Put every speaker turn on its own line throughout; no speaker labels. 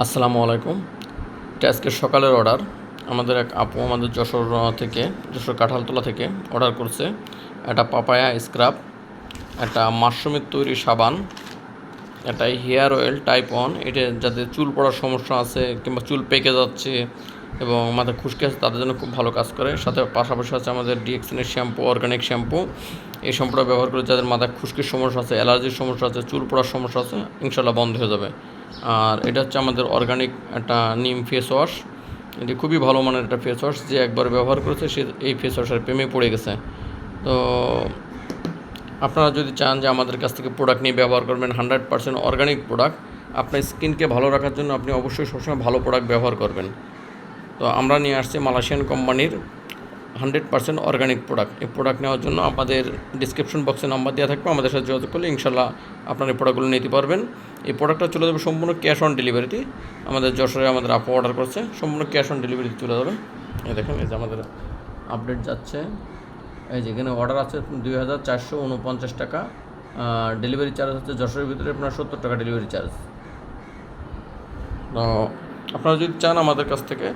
আসসালামু আলাইকুম। এটা আজকে সকালের অর্ডার আমাদের এক আপু আমাদের যশোর থেকে, যশোর কাঁঠালতলা থেকে অর্ডার করছে। একটা পাপায়া স্ক্রাব একটা মাশরুমের তৈরি সাবান, একটা হেয়ার অয়েল টাইপ ওয়ান এটা যাদের চুল পড়ার সমস্যা আছে কিংবা চুল পেকে যাচ্ছে এবং মাথায় খুশকি আছে, তাদের জন্য খুব ভালো কাজ করে। সাথে পাশাপাশি আছে আমাদের ডিএক্সিনের শ্যাম্পু অর্গানিক শ্যাম্পু এই শ্যাম্পুটা ব্যবহার করে যাদের মাথায় খুশকির সমস্যা আছে অ্যালার্জির সমস্যা আছে, চুল পড়ার সমস্যা আছে ইনশাল্লাহ বন্ধ হয়ে যাবে। আর এটা হচ্ছে আমাদের অর্গানিক একটা নিম ফেস ওয়াশ এটি খুবই ভালো মানের একটা ফেস ওয়াশ যে একবার ব্যবহার করেছে, সে এই ফেস ওয়াশের প্রেমে পড়ে গেছে। তো আপনারা যদি চান যে আমাদের কাছ থেকে প্রোডাক্ট নিয়ে ব্যবহার করবেন হান্ড্রেড পার্সেন্ট অর্গানিক প্রোডাক্ট আপনার স্কিনকে ভালো রাখার জন্য আপনি অবশ্যই সবসময় ভালো প্রোডাক্ট ব্যবহার করবেন। তো আমরা নিয়ে আসছি মালয়েশিয়ান কোম্পানির হান্ড্রেড পার্সেন্ট অর্গানিক প্রোডাক্ট। এই প্রোডাক্ট নেওয়ার জন্য আমাদের ডিসক্রিপশন বক্সে নাম্বার দেওয়া থাকবে, আমাদের সাথে যোগাযোগ করলে ইনশাল্লাহ আপনার এই প্রোডাক্টগুলো নিতে পারবেন। এই প্রোডাক্টটা চলে যাবে সম্পূর্ণ ক্যাশ অন ডেলিভারিতে। আমাদের যশোরে আমাদের আপু অর্ডার করছে, সম্পূর্ণ ক্যাশ অন ডেলিভারিতে চলে যাবে এই দেখেন, এই যে আমাদের আপডেট যাচ্ছে। এই যে এখানে অর্ডার আছে দুই হাজার চারশো উনপঞ্চাশ টাকা। ডেলিভারি চার্জ হচ্ছে যশোরের ভিতরে আপনার সত্তর টাকা ডেলিভারি চার্জ। আপনারা যদি চান আমাদের কাছ থেকে,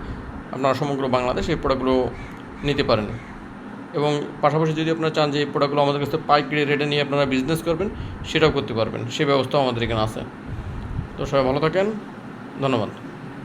আপনারা সমগ্র বাংলাদেশ এই প্রোডাক্টগুলো নিতে পারেন। এবং পাশাপাশি যদি আপনারা চান যে এই প্রোডাক্টগুলো আমাদের কাছে পাইকারি রেটে নিয়ে আপনারা বিজনেস করবেন, সেটাও করতে পারবেন। সে ব্যবস্থাও আমাদের এখানে আছে। তো সবাই ভালো থাকেন। ধন্যবাদ।